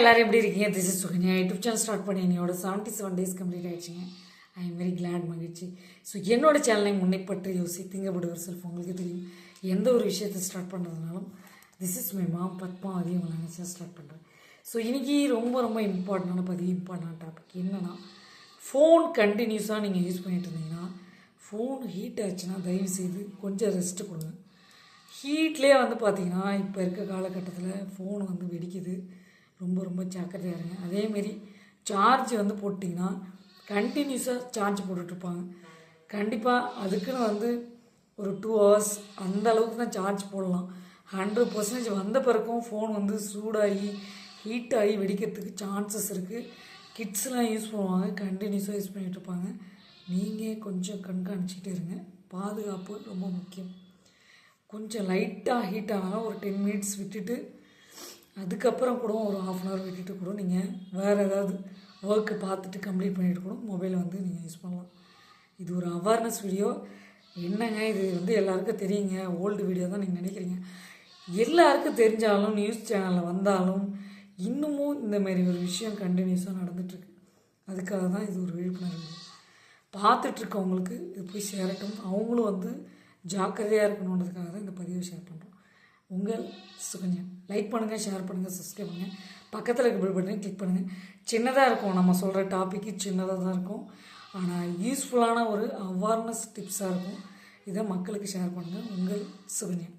எல்லாரும் எப்படி இருக்கீங்க? This is Sukanya. YouTube channel start பண்ணி என்னோட செவன்ட்டி செவன் டேஸ் கம்ப்ளீட் ஆயிடுச்சுங்க ஐ எம் வெரி கிளாட் மகிழ்ச்சி. ஸோ என்னோட சேனலை முன்னைப்பற்றி யோசி திங்கப்படுவர் செல்ஃப் உங்களுக்கு தெரியும். எந்த ஒரு விஷயத்தை start பண்ணுறதுனாலும் this is my mom Padma அதையும் உங்களை நினச்சா ஸ்டார்ட் பண்ணுறேன் ஸோ இன்றைக்கி ரொம்ப ரொம்ப இம்பார்ட்டண்டான பதிவு இம்பார்ட்டன்ட் டாபிக் என்னென்னா ஃபோன் கண்டினியூஸாக நீங்கள் யூஸ் பண்ணிட்டு இருந்தீங்கன்னா ஃபோன் ஹீட் ஆச்சுன்னா தயவு செய்து கொஞ்சம் ரெஸ்ட்டு கொடுங்க. ஹீட்லேயே வந்து பார்த்தீங்கன்னா இப்போ இருக்க காலகட்டத்தில் ஃபோன் வந்து வெடிக்குது. ரொம்ப ரொம்ப ஜாக்கிரதையாக இருங்க. அதேமாரி சார்ஜ் வந்து போட்டிங்கன்னா கண்டினியூஸாக சார்ஜ் போட்டுட்ருப்பாங்க. கண்டிப்பாக அதுக்குன்னு வந்து ஒரு டூ ஹவர்ஸ் அந்த அளவுக்கு தான் சார்ஜ் போடலாம். ஹண்ட்ரட் பர்சன்டேஜ் வந்த பிறக்கும் ஃபோன் வந்து சூடாகி ஹீட் ஆகி வெடிக்கிறதுக்கு சான்சஸ் இருக்குது கிட்ஸ்லாம் யூஸ் பண்ணுவாங்க கண்டினியூஸாக யூஸ் பண்ணிகிட்டு இருப்பாங்க. நீங்கள் கொஞ்சம் கண்காணிச்சிக்கிட்டே இருங்க. பாதுகாப்பு ரொம்ப முக்கியம். கொஞ்சம் லைட்டாக ஹீட் ஆனாலும் ஒரு டென் மினிட்ஸ் விட்டுட்டு அதுக்கப்புறம் கூட ஒரு ஆஃப் அன் ஹவர் விட்டுட்டு கூட நீங்கள் வேறு ஏதாவது ஒர்க்கு பார்த்துட்டு கம்ப்ளீட் பண்ணிட்டு கூட மொபைலை வந்து நீங்கள் யூஸ் பண்ணலாம். இது ஒரு அவேர்னஸ் வீடியோ என்னங்க இது வந்து எல்லாருக்கும் தெரியுங்க. ஓல்டு வீடியோ தான் நீங்கள் நினைக்கிறீங்க. எல்லாருக்கும் தெரிஞ்சாலும் நியூஸ் சேனலில் வந்தாலும் இன்னமும் இந்தமாரி ஒரு விஷயம் கண்டினியூஸாக நடந்துகிட்ருக்கு அதுக்காக தான் இது ஒரு விழிப்புணர்வு பார்த்துட்ருக்கவங்களுக்கு இது போய் சேரட்டும். அவங்களும் வந்து ஜாக்கிரதையாக இருக்கணுன்றதுக்காக தான் இந்த பதிவை ஷேர் பண்ணுறோம் உங்கள் சுகன்யா லைக் பண்ணுங்கள் ஷேர் பண்ணுங்கள் சப்ஸ்கிரைப் பண்ணுங்கள் பக்கத்தில் இருக்க பில் பட்டனை கிளிக் பண்ணுங்கள் சின்னதாக இருக்கும். நம்ம சொல்கிற டாப்பிக்கு சின்னதாக தான் இருக்கும். ஆனால் யூஸ்ஃபுல்லான ஒரு அவேர்னஸ் டிப்ஸாக இருக்கும். இதை மக்களுக்கு ஷேர் பண்ணுங்கள் உங்கள் சுகன்யா